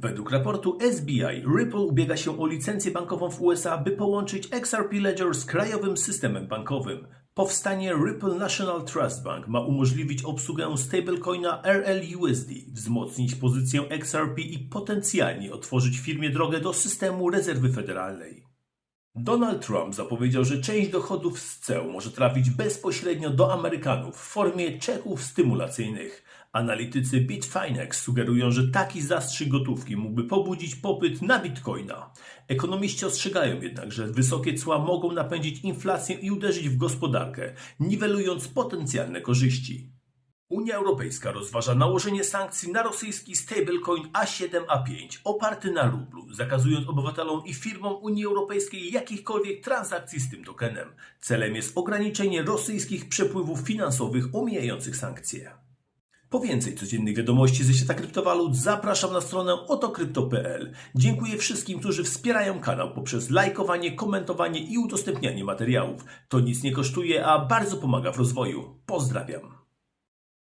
Według raportu SBI, Ripple ubiega się o licencję bankową w USA, by połączyć XRP Ledger z krajowym systemem bankowym. Powstanie Ripple National Trust Bank ma umożliwić obsługę stablecoina RLUSD, wzmocnić pozycję XRP i potencjalnie otworzyć firmie drogę do systemu rezerwy federalnej. Donald Trump zapowiedział, że część dochodów z ceł może trafić bezpośrednio do Amerykanów w formie czeków stymulacyjnych. Analitycy Bitfinex sugerują, że taki zastrzyk gotówki mógłby pobudzić popyt na bitcoina. Ekonomiści ostrzegają jednak, że wysokie cła mogą napędzić inflację i uderzyć w gospodarkę, niwelując potencjalne korzyści. Unia Europejska rozważa nałożenie sankcji na rosyjski stablecoin A7A5 oparty na rublu, zakazując obywatelom i firmom Unii Europejskiej jakichkolwiek transakcji z tym tokenem. Celem jest ograniczenie rosyjskich przepływów finansowych omijających sankcje. Po więcej codziennych wiadomości ze świata kryptowalut zapraszam na stronę otokrypto.pl. Dziękuję wszystkim, którzy wspierają kanał poprzez lajkowanie, komentowanie i udostępnianie materiałów. To nic nie kosztuje, a bardzo pomaga w rozwoju. Pozdrawiam.